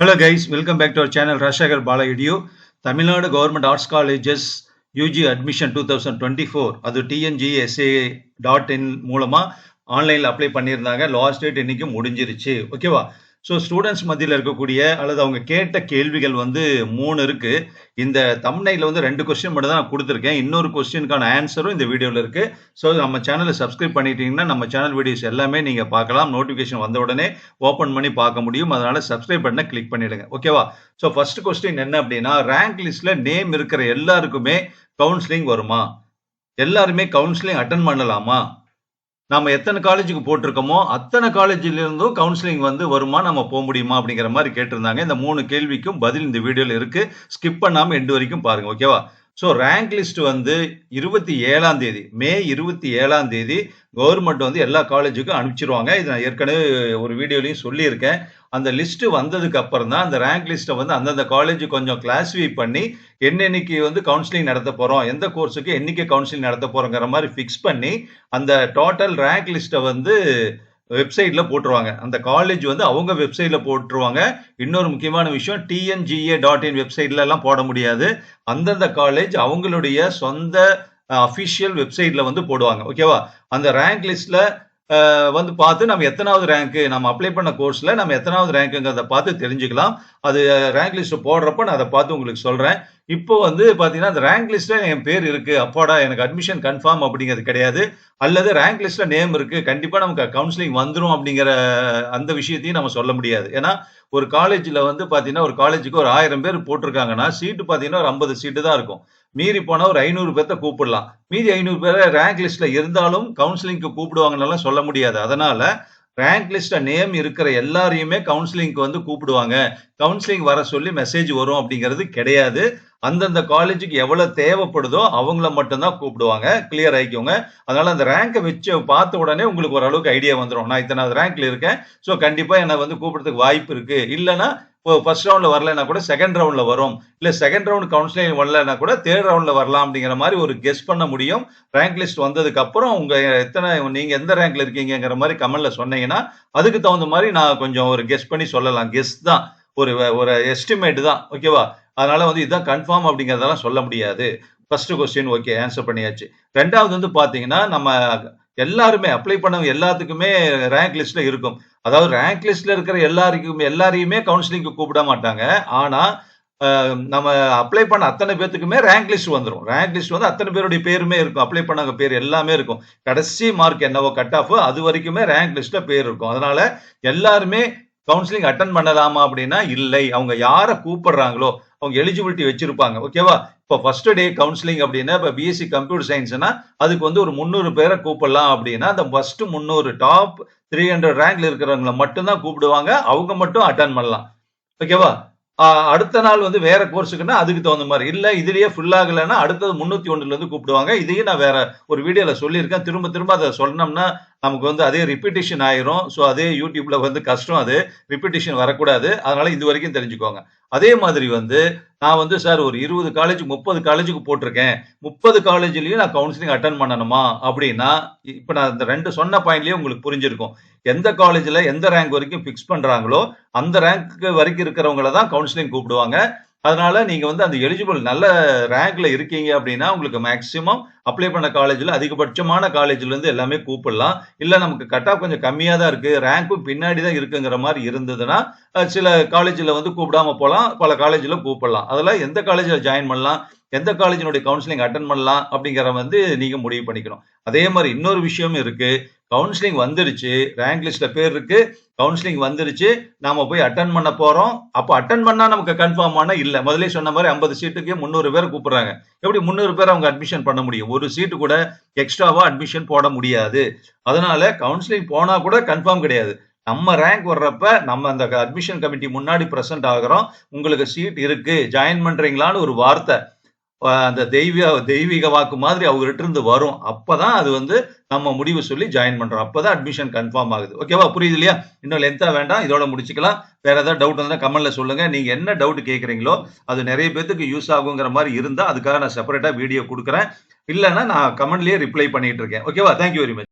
Hello guys welcome back to our channel Rashakar பாலகிடியோ Tamil Nadu government arts colleges UG admission two thousand twenty four அது TNGSA dot in மூலமாக ஆன்லைனில் apply பண்ணியிருந்தாங்க. Last date இன்னைக்கு முடிஞ்சிருச்சு. ஓகேவா so students மத்தியில் இருக்கக்கூடிய அல்லது அவங்க கேட்ட கேள்விகள் வந்து மூணு இருக்கு. இந்த தமிழ்நையில் வந்து ரெண்டு கொஸ்டின் மட்டும் தான் நான் கொடுத்துருக்கேன். இன்னொரு கொஸ்டினுக்கான ஆன்சரும் இந்த வீடியோவில் இருக்கு. ஸோ நம்ம சேனலை சப்ஸ்கிரைப் பண்ணிட்டீங்கன்னா நம்ம சேனல் வீடியோஸ் எல்லாமே நீங்கள் பார்க்கலாம். நோட்டிஃபிகேஷன் வந்த உடனே ஓப்பன் பண்ணி பார்க்க முடியும். அதனால சப்ஸ்கிரைப் பண்ண கிளிக் பண்ணிடுங்க. ஓகேவா ஸோ ஃபர்ஸ்ட் கொஸ்டின் என்ன அப்படின்னா ரேங்க் லிஸ்ட்ல நேம் இருக்கிற எல்லாருக்குமே கவுன்சிலிங் வருமா? எல்லாருமே கவுன்சிலிங் அட்டன் பண்ணலாமா? நம்ம எத்தனை காலேஜுக்கு போட்டிருக்கோமோ அத்தனை காலேஜிலிருந்தும் கவுன்சிலிங் வந்து வருமா நம்ம போக முடியுமா அப்படிங்கிற மாதிரி கேட்டிருந்தாங்க. இந்த மூணு கேள்விக்கும் பதில் இந்த வீடியோவில் இருக்கு. ஸ்கிப் பண்ணாம எண்டு வரைக்கும் பாருங்க ஓகேவா ஸோ ரேங்க் லிஸ்ட் வந்து இருபத்தி ஏழாம் தேதி மே இருபத்தி ஏழாம் தேதி கவர்மெண்ட் வந்து எல்லா காலேஜுக்கும் அனுப்பிச்சிருவாங்க. இது நான் ஏற்கனவே ஒரு வீடியோலையும் சொல்லியிருக்கேன். அந்த லிஸ்ட்டு வந்ததுக்கு அப்புறம் தான் அந்த ரேங்க் லிஸ்ட்டை வந்து அந்தந்த காலேஜ் கொஞ்சம் கிளாஸிஃபை பண்ணி என்னென்னைக்கு வந்து கவுன்சிலிங் நடத்த போகிறோம் எந்த கோர்ஸுக்கு என்னைக்கு கவுன்சிலிங் நடத்த போகிறோங்கிற மாதிரி ஃபிக்ஸ் பண்ணி அந்த டோட்டல் ரேங்க் லிஸ்ட்டை வந்து வெப்சைட்ல போட்டுருவாங்க. அந்த காலேஜ் வந்து அவங்க வெப்சைட்ல போட்டுருவாங்க. இன்னொரு முக்கியமான விஷயம் டிஎன்ஜிஏ டாட் இன் வெப்சைட்ல எல்லாம் போட முடியாது. அந்தந்த காலேஜ் அவங்களுடைய சொந்த அஃபிஷியல் வெப்சைட்ல வந்து போடுவாங்க. ஓகேவா அந்த ரேங்க் லிஸ்ட்ல வந்து பார்த்து நம்ம எத்தனாவது ரேங்க்கு நம்ம அப்ளை பண்ண கோர்ஸில் நம்ம எத்தனாவது ரேங்க்குங்கிறத பார்த்து தெரிஞ்சுக்கலாம். அது ரேங்க் லிஸ்ட் போடுறப்ப நான் அதை பார்த்து உங்களுக்கு சொல்கிறேன் இப்போ வந்து பார்த்தீங்கன்னா அந்த ரேங்க் லிஸ்ட்டில் என் பேர் இருக்குது அப்பாடா எனக்கு அட்மிஷன் கன்ஃபார்ம் அப்படிங்கிறது கிடையாது. அல்லது ரேங்க் லிஸ்ட்டில் நேம் இருக்குது கண்டிப்பாக நமக்கு கவுன்சிலிங் வந்துடும் அப்படிங்கிற அந்த விஷயத்தையும் நம்ம சொல்ல முடியாது. ஏன்னா ஒரு காலேஜில் வந்து பார்த்தீங்கன்னா ஒரு காலேஜுக்கு ஒரு ஆயிரம் பேர் போட்டிருக்காங்கன்னா சீட்டு பார்த்தீங்கன்னா ஒரு ஐம்பது சீட்டு தான் இருக்கும். மீறி போனால் ஒரு ஐநூறு பேர்த்த கூப்பிடலாம். மீதி ஐநூறு பேரை ரேங்க் லிஸ்ட்ல இருந்தாலும் கவுன்சிலிங்க்கு கூப்பிடுவாங்கன்னு சொல்ல முடியாது. அதனால ரேங்க் லிஸ்ட்ல நேம் இருக்கிற எல்லாரையுமே கவுன்சிலிங்க்கு வந்து கூப்பிடுவாங்க. கவுன்சிலிங் வர சொல்லி மெசேஜ் வரும் அப்படிங்கிறது கிடையாது. அந்தந்த காலேஜுக்கு எவ்வளவு தேவைப்படுதோ அவங்கள மட்டும்தான் கூப்பிடுவாங்க. கிளியர் ஆகிக்கோங்க அதனால அந்த ரேங்கை வச்சு பார்த்த உடனே உங்களுக்கு ஓரளவுக்கு ஐடியா வந்துடும் நான் இத்தனாவது ரேங்க்ல இருக்கேன். ஸோ கண்டிப்பா என்னை வந்து கூப்பிடுறதுக்கு வாய்ப்பு இருக்கு. இல்லைன்னா இப்போ ஃபர்ஸ்ட் ரவுண்டில் வரலன்னா கூட செகண்ட் ரவுண்டில் வரும். இல்லை செகண்ட் ரவுண்ட் கவுன்சிலிங் வரலன்னா கூட தேர்ட் ரவுண்டில் வரலாம் அப்படிங்கிற மாதிரி ஒரு கெஸ் பண்ண முடியும். ரேங்க் லிஸ்ட் வந்ததுக்கு அப்புறம் எத்தனை நீங்கள் எந்த ரேங்க்ல இருக்கீங்கிற மாதிரி கமெண்டில் சொன்னீங்கன்னா அதுக்கு தகுந்த மாதிரி நான் கொஞ்சம் ஒரு கெஸ் பண்ணி சொல்லலாம். கெஸ் தான். ஒரு ஒரு எஸ்டிமேட் தான். ஓகேவா அதனால வந்து இதுதான் கன்ஃபார்ம் அப்படிங்கிறதெல்லாம் சொல்ல முடியாது. ஃபர்ஸ்ட் கொஸ்டின் ஓகே ஆன்சர் பண்ணியாச்சு. ரெண்டாவது வந்து பார்த்தீங்கன்னா நம்ம எல்லாருமே அப்ளை பண்ணவங்க எல்லாத்துக்குமே ரேங்க் லிஸ்ட்ல இருக்கும். அதாவது ரேங்க் லிஸ்ட்ல இருக்கிற எல்லாருக்குமே எல்லாரையுமே கவுன்சிலிங்க்கு கூப்பிட மாட்டாங்க. ஆனா நம்ம அப்ளை பண்ண அத்தனை பேத்துக்குமே ரேங்க் லிஸ்ட் வந்துடும் ரேங்க் லிஸ்ட் வந்து அத்தனை பேருடைய பேருமே இருக்கும். அப்ளை பண்ணவங்க பேர் எல்லாமே இருக்கும். கடைசி மார்க் என்னவோ கட் ஆஃப் அது வரைக்குமே ரேங்க் லிஸ்ட்ல பேர் இருக்கும். அதனால எல்லாருமே கவுன்சிலிங் அட்டன் பண்ணலாமா அப்படின்னா இல்லை. அவங்க யாரை கூப்பிடுறாங்களோ அவங்க எலிஜிபிலிட்டி வச்சிருப்பாங்க. ஓகேவா இப்போ ஃபர்ஸ்ட் டே கவுன்சிலிங் அப்படின்னா இப்போ பிஎஸ்சி கம்ப்யூட்டர் சயின்ஸ்னா அதுக்கு வந்து ஒரு முந்நூறு பேரை கூப்பிடலாம் அப்படின்னா அந்த ஃபர்ஸ்ட் முந்நூறு டாப் த்ரீ ஹண்ட்ரட் ரேங்க்ல இருக்கிறவங்கள மட்டும்தான் கூப்பிடுவாங்க. அவங்க மட்டும் அட்டன் பண்ணலாம். ஓகேவா அடுத்த நாள் வந்து வேற கோர்ஸுக்குன்னா அதுக்கு தகுந்த மாதிரி. இல்ல இதுலயே ஃபுல் ஆகலைன்னா அடுத்தது முன்னூத்தி ஒன்றுல இருந்து கூப்பிடுவாங்க. இதையும் நான் வேற ஒரு வீடியோல சொல்லியிருக்கேன். திரும்ப திரும்ப அதை சொன்னோம்னா நமக்கு வந்து அதே ரிப்பீட்டேஷன் ஆயிரும். ஸோ அதே யூடியூப்ல வந்து கஷ்டம் அது. ரிப்பீட்டேஷன் வரக்கூடாது. அதனால இது வரைக்கும் தெரிஞ்சுக்கோங்க. அதே மாதிரி வந்து நான் வந்து சார் ஒரு இருபது காலேஜ் முப்பது காலேஜுக்கு போட்டிருக்கேன். முப்பது காலேஜ்லயும் நான் கவுன்சிலிங் அட்டன் பண்ணணுமா? அப்படின்னா இப்போ நான் இந்த ரெண்டு சொன்ன பாயிண்ட்லயே உங்களுக்கு புரிஞ்சிருக்கும். எந்த காலேஜில் எந்த ரேங்க் வரைக்கும் ஃபிக்ஸ் பண்றாங்களோ அந்த ரேங்க் வரைக்கும் இருக்கிறவங்கள தான் கவுன்சிலிங் கூப்பிடுவாங்க. அதனால நீங்க வந்து அந்த எலிஜிபிள் நல்ல ரேங்க்ல இருக்கீங்க அப்படின்னா உங்களுக்கு மேக்சிமம் அப்ளை பண்ண காலேஜ்ல அதிகபட்சமான காலேஜ்ல இருந்து எல்லாமே கூப்பிடலாம். இல்ல நமக்கு கட் ஆஃப் கொஞ்சம் கம்மியா தான் இருக்கு. ரேங்க்கும் பின்னாடி தான் இருக்குங்கிற மாதிரி இருந்ததுன்னா சில காலேஜ்ல வந்து கூப்பிடாம போகலாம் பல காலேஜ்ல கூப்பிடலாம். அதெல்லாம் எந்த காலேஜ்ல ஜாயின் பண்ணலாம்? எந்த காலேஜினுடைய கவுன்சிலிங் அட்டன் பண்ணலாம்? அப்படிங்கிற வந்து நீங்க முடிவு பண்ணிக்கணும். அதே மாதிரி இன்னொரு விஷயமும் இருக்கு. கவுன்சிலிங் வந்துருச்சு. ரேங்க் லிஸ்ட்ல பேர் இருக்கு. கவுன்சிலிங் வந்துருச்சு. நாம போய் அட்டன் பண்ண போறோம். அப்போ அட்டன் பண்ணா நமக்கு கன்ஃபார்ம் ஆனா இல்ல. முதலே சொன்ன மாதிரி ஐம்பது சீட்டுக்கு முந்நூறு பேர் கூப்பிடுறாங்க. எப்படி முந்நூறு பேர் அவங்க அட்மிஷன் பண்ண முடியும்? ஒரு சீட்டு கூட எக்ஸ்ட்ராவா அட்மிஷன் போட முடியாது. அதனால கவுன்சிலிங் போனா கூட கன்ஃபார்ம் கிடையாது. நம்ம ரேங்க் வர்றப்ப நம்ம அந்த அட்மிஷன் கமிட்டி முன்னாடி பிரசன்ட் ஆகிறோம். உங்களுக்கு சீட் இருக்கு. ஜாயின் பண்றீங்களான்னு ஒரு வார்த்தை. அந்த தெய்வீக தெய்வீக வாக்கு மாதிரி அவங்ககிட்ட இருந்து வரும். அப்பதான் அது வந்து நம்ம முடிவு சொல்லி ஜாயின் பண்றோம். அப்பதான் அட்மிஷன் கன்ஃபார்ம் ஆகுது. ஓகேவா புரியுது இல்லையா? இன்னும் லென்த்தா வேண்டாம். இதோட முடிச்சுக்கலாம். வேற ஏதாவது டவுட் இருந்தா கமெண்ட்ல சொல்லுங்க. நீங்க என்ன டவுட் கேட்குறீங்களோ அது நிறைய பேத்துக்கு யூஸ் ஆகுங்கிற மாதிரி இருந்தா அதுக்காக நான் செப்பரேட்டா வீடியோ கொடுக்குறேன். இல்லைன்னா நான் கமெண்ட்லயே ரிப்ளை பண்ணிட்டு இருக்கேன். ஓகேவா தேங்க்யூ வெரி மச்